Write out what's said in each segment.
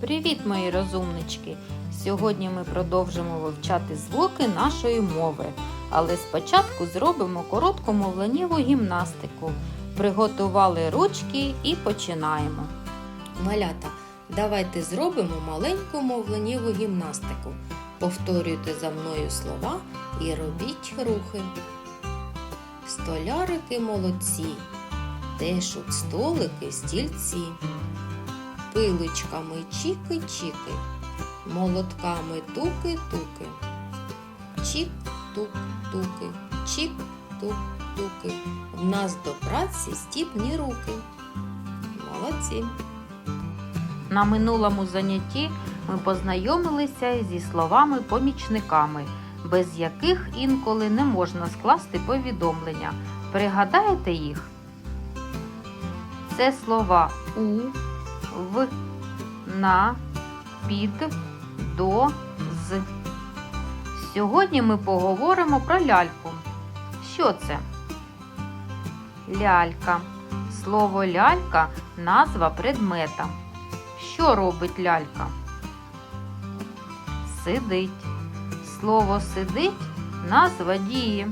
Привіт, мої розумнички! Сьогодні ми продовжимо вивчати звуки нашої мови, але спочатку зробимо коротку мовленнєву гімнастику. Приготували ручки і починаємо. Малята, давайте зробимо маленьку мовленнєву гімнастику. Повторюйте за мною слова і робіть рухи. Столярики молодці, тешуть столики, стільці пиличками чіки-чіки, молотками туки-туки, чік-тук-туки, чік-тук-туки. В нас до праці стіпні руки. Молодці. На минулому занятті ми познайомилися зі словами-помічниками, без яких інколи не можна скласти повідомлення. Пригадаєте їх? Це слова у, в, на, під, до, з. Сьогодні ми поговоримо про ляльку. Що це? Лялька. Слово лялька назва предмета. Що робить лялька? Сидить. Слово сидить назва дії.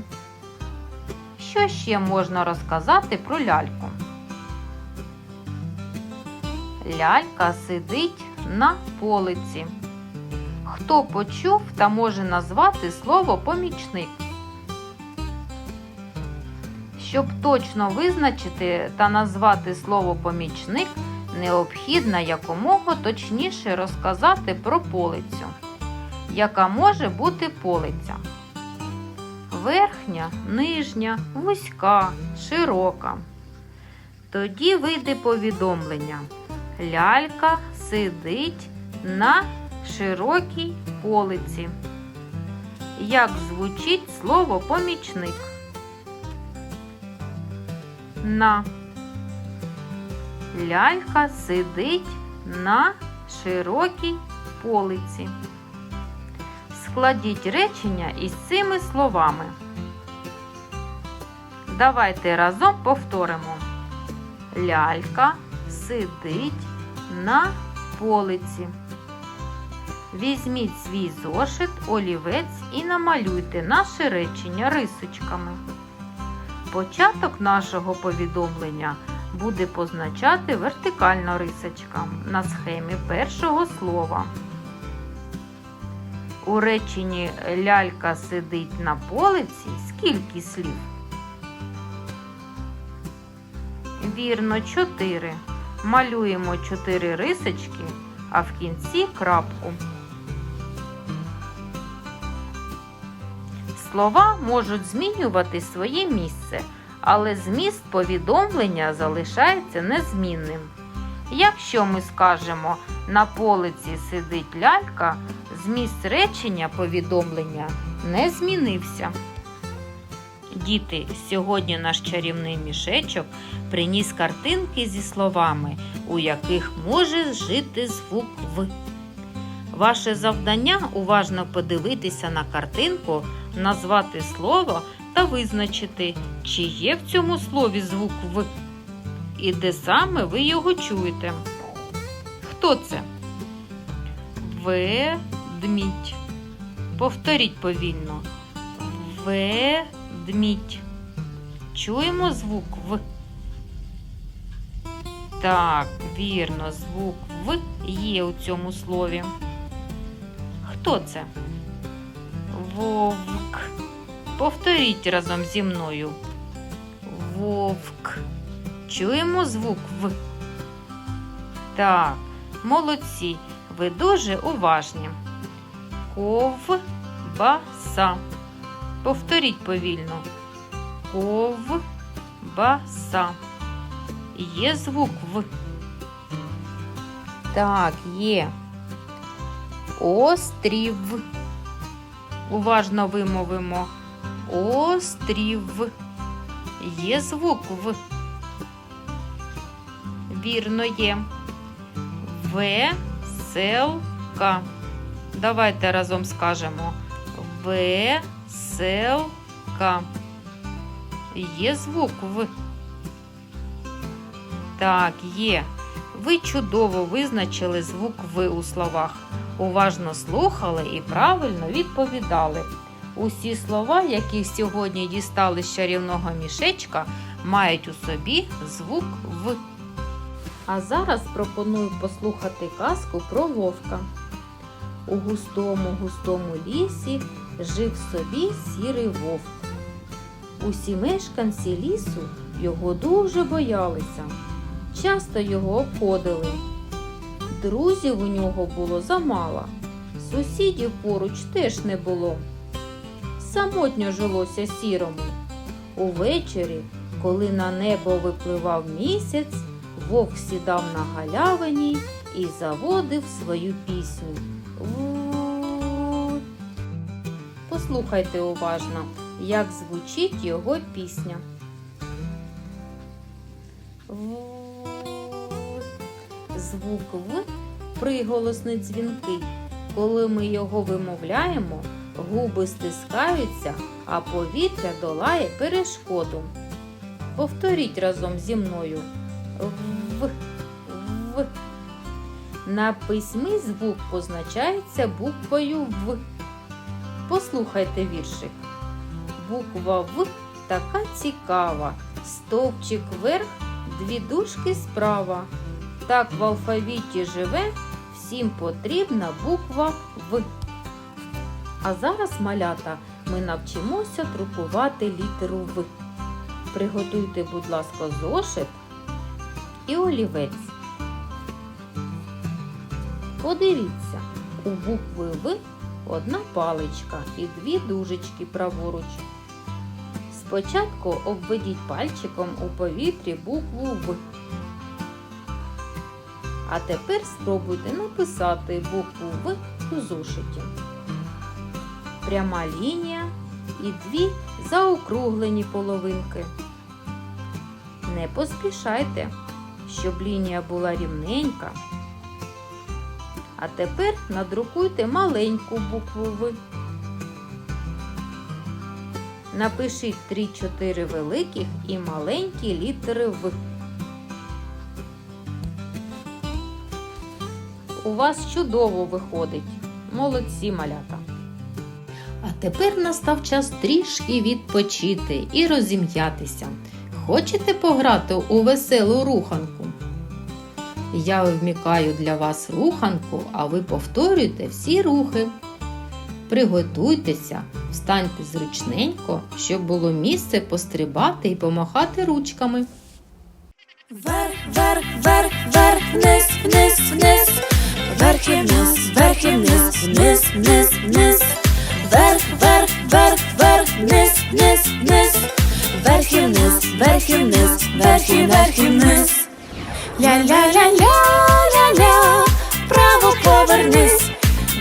Що ще можна розказати про ляльку? Лялька сидить на полиці. Хто почув та може назвати слово помічник? Щоб точно визначити та назвати слово помічник, необхідно якомога точніше розказати про полицю. Яка може бути полиця? Верхня, нижня, вузька, широка. Тоді вийде повідомлення. Лялька сидить на широкій полиці. Як звучить слово помічник? На. Лялька сидить на широкій полиці. Складіть речення із цими словами. Давайте разом повторимо. Лялька сидить на полиці. Візьміть свій зошит, олівець і намалюйте наше речення рисочками. Початок нашого повідомлення буде позначати вертикально рисочка на схемі першого слова. У реченні лялька сидить на полиці скільки слів? Вірно, 4. Малюємо 4 рисочки, а в кінці крапку. Слова можуть змінювати своє місце, але зміст повідомлення залишається незмінним. Якщо ми скажемо на полиці сидить лялька, зміст речення повідомлення не змінився. Діти, сьогодні наш чарівний мішечок приніс картинки зі словами, у яких може жити звук В. Ваше завдання уважно подивитися на картинку, назвати слово та визначити, чи є в цьому слові звук В і де саме ви його чуєте. Хто це? Ведмідь. Повторіть повільно. Ведмідь. Чуємо звук В. Так, вірно, звук В є у цьому слові. Хто це? Вовк. Повторіть разом зі мною. Вовк. Чуємо звук В. Так, молодці. Ви дуже уважні. Ковбаса. Повторіть повільно. Ковбаса. Є звук В. Так, є. Острів. Уважно вимовимо. Острів. Є звук В. Вірно є. Веселка. Давайте разом скажемо. Веселка. Є звук В. Так, є. Ви чудово визначили звук В у словах, уважно слухали і правильно відповідали. Усі слова, які сьогодні дістали з чарівного мішечка, мають у собі звук В. А зараз пропоную послухати казку про вовка. У густому густому лісі жив собі сірий вовк. Усі мешканці лісу його дуже боялися, часто його обходили. Друзів у нього було замало, сусідів поруч теж не було. Самотньо жилося сірому. Увечері, коли на небо випливав місяць, вовк сідав на галявині і заводив свою пісню. Послухайте уважно, як звучить його пісня. Звук В приголосний дзвінкий. Коли ми його вимовляємо, губи стискаються, а повітря долає перешкоду. Повторіть разом зі мною. В. В. На письмі звук позначається буквою В. Послухайте віршик. Буква В така цікава. Стовпчик вверх, дві дужки справа. Так в алфавіті живе, всім потрібна буква В. А зараз, малята, ми навчимося друкувати літеру В. Приготуйте, будь ласка, зошит і олівець. Подивіться, у букви В одна паличка і дві дужечки праворуч. Спочатку обведіть пальчиком у повітрі букву В. А тепер спробуйте написати букву В у зошиті. Пряма лінія і дві заокруглені половинки. Не поспішайте, щоб лінія була рівненька. А тепер надрукуйте маленьку букву В. Напишіть 3-4 великих і маленькі літери В. У вас чудово виходить. Молодці малята. А тепер настав час трішки відпочити і розім'ятися. Хочете пограти у веселу руханку? Я вмікаю для вас руханку, а ви повторюйте всі рухи. Приготуйтеся, встаньте зручненько, щоб було місце пострибати і помахати ручками. Вверх, вверх, вверх, вверх, вниз, вниз, вниз, вверх і вниз, вверх і вниз, вниз, вниз, вниз, вверх, вверх, вверх, вверх, вниз, вниз, вниз, вверх і вниз, вверх і вниз, вверх і вверх і вниз. Ля-ля-ля-ля-ля-ля, вправо повернись,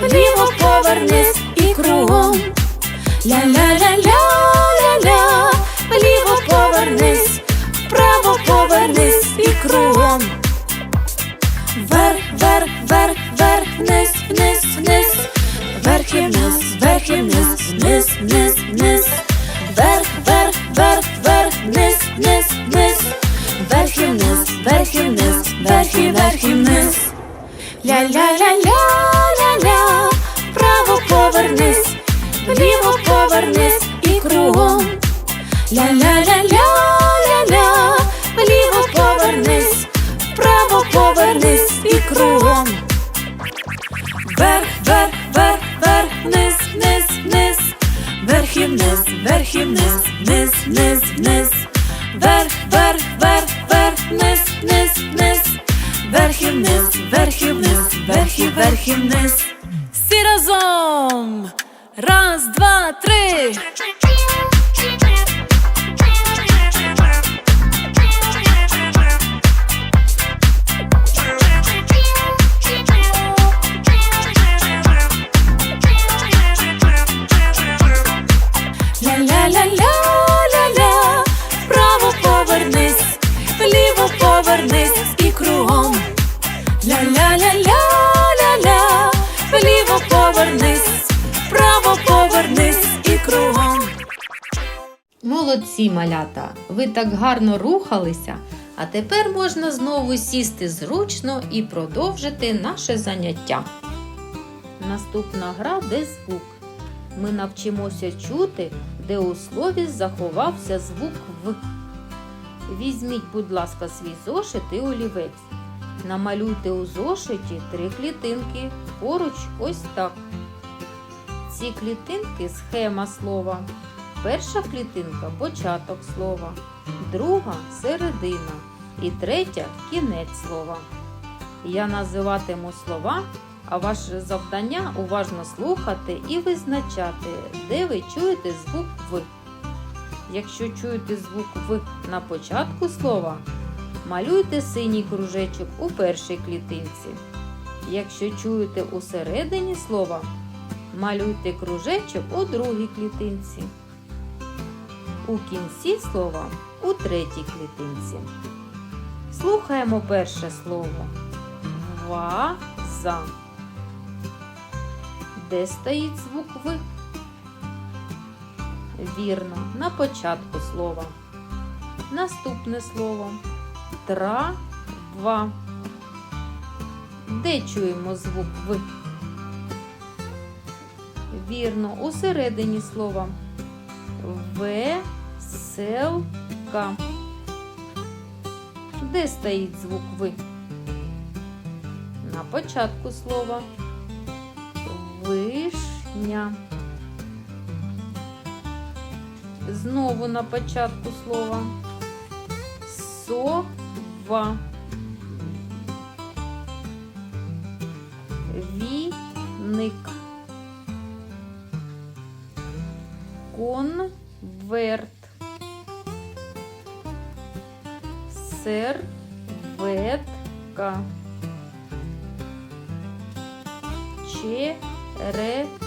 вліво повернись і кругом. Ля-ля-ля-ля-ля-ля, вліво повернись, вправо повернись і кругом. Вверх, вверх, вверх, вверх, вниз, вниз, вниз, вверх і вниз, вверх і вниз, вниз, вниз, вниз, вверх, вверх, вверх, вверх, вниз, вниз, вниз, вверх і вниз, вверх і вниз, вверх і вверх і вниз. Ля-ля-ля-ля-ля-ля, право повернись, вліво повернись і кругом. Ля-ля-ля-ля-ля-ля, Ви так гарно рухалися. А тепер можна знову сісти зручно і продовжити наше заняття. Наступна гра де звук. Ми навчимося чути, де у слові заховався звук В. Візьміть, будь ласка, свій зошит і олівець. Намалюйте у зошиті три клітинки поруч ось так. Ці клітинки схема слова. Перша клітинка початок слова, друга середина і третя кінець слова. Я називатиму слова, а ваше завдання уважно слухати і визначати, де ви чуєте звук В. Якщо чуєте звук В на початку слова, малюйте синій кружечок у першій клітинці. Якщо чуєте у середині слова, малюйте кружечок у другій клітинці. У кінці слова у третій клітинці. Слухаємо перше слово. Ваза. Де стоїть звук В? Вірно, на початку слова. Наступне слово трава. Де чуємо звук В? Вірно, у середині слова. Веселка. Де стоїть звук В? На початку слова. Вишня. Знову на початку слова. Сова. Серветка. Черевик.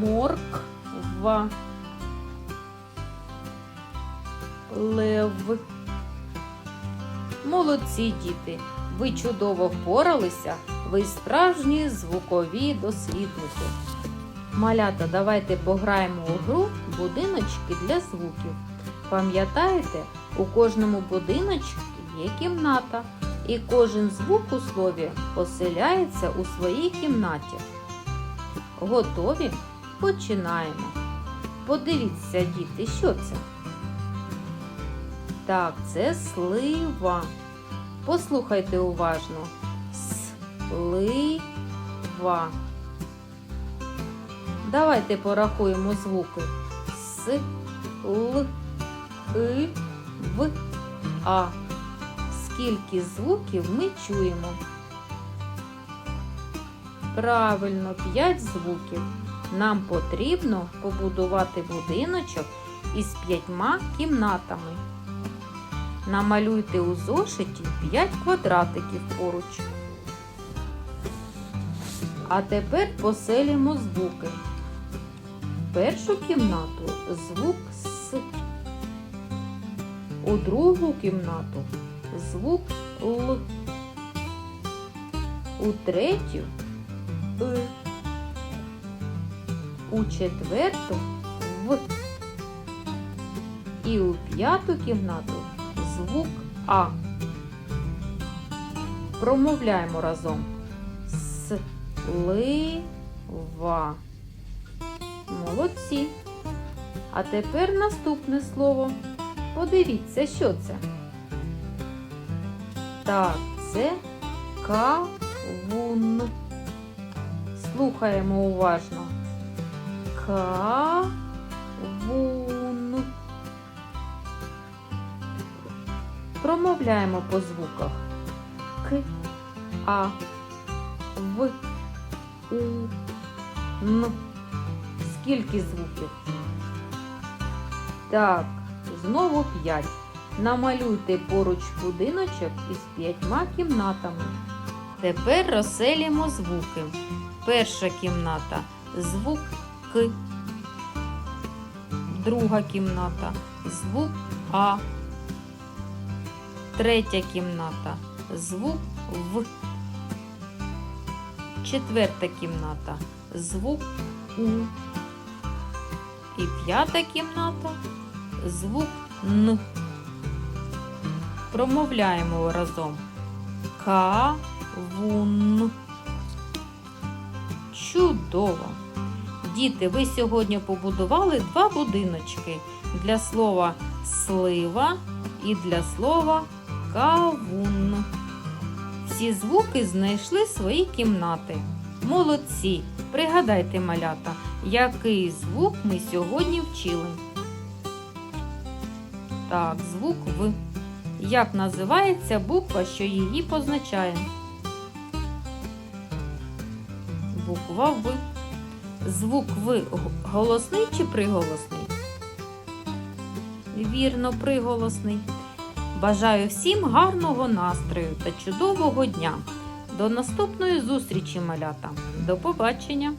Морква. Лев. Молодці діти! Ви чудово впоралися, ви справжні звукові дослідники. Малята, давайте пограємо у гру будиночки для звуків. Пам'ятаєте, у кожному будиночку є кімната, і кожен звук у слові поселяється у своїй кімнаті. Готові? Починаємо. Подивіться, діти, що це? Так, це слива. Послухайте уважно. Слива. Давайте порахуємо звуки. С, Л, И, В, А. Скільки звуків ми чуємо? Правильно, 5 звуків. Нам потрібно побудувати будиночок із п'ятьма кімнатами. Намалюйте у зошиті 5 квадратиків поруч. А тепер поселимо звуки. Першу кімнату звук С. У другу кімнату звук Л. У третю И. У четверту В. І у п'яту кімнату звук А. Промовляємо разом. Слива. Молодці. А тепер наступне слово. Подивіться, що це. Так, це кавун. Слухаємо уважно. Кавун. Промовляємо по звуках. К, А, В, У, Н. Скільки звуків? Так, знову п'ять. Намалюйте поруч будиночок із п'ятьма кімнатами. Тепер розселімо звуки. Перша кімната звук К. Друга кімната звук А. Третя кімната звук В. Четверта кімната звук У. І п'ята кімната звук Н. Промовляємо разом. Кавун. Чудово! Діти, ви сьогодні побудували два будиночки для слова слива і для слова кавун. Всі звуки знайшли свої кімнати. Молодці! Пригадайте, малята, який звук ми сьогодні вчили. Так, звук В. Як називається буква, що її позначає? Буква В. Звук В голосний чи приголосний? Вірно, приголосний. Бажаю всім гарного настрою та чудового дня. До наступної зустрічі, малята. До побачення!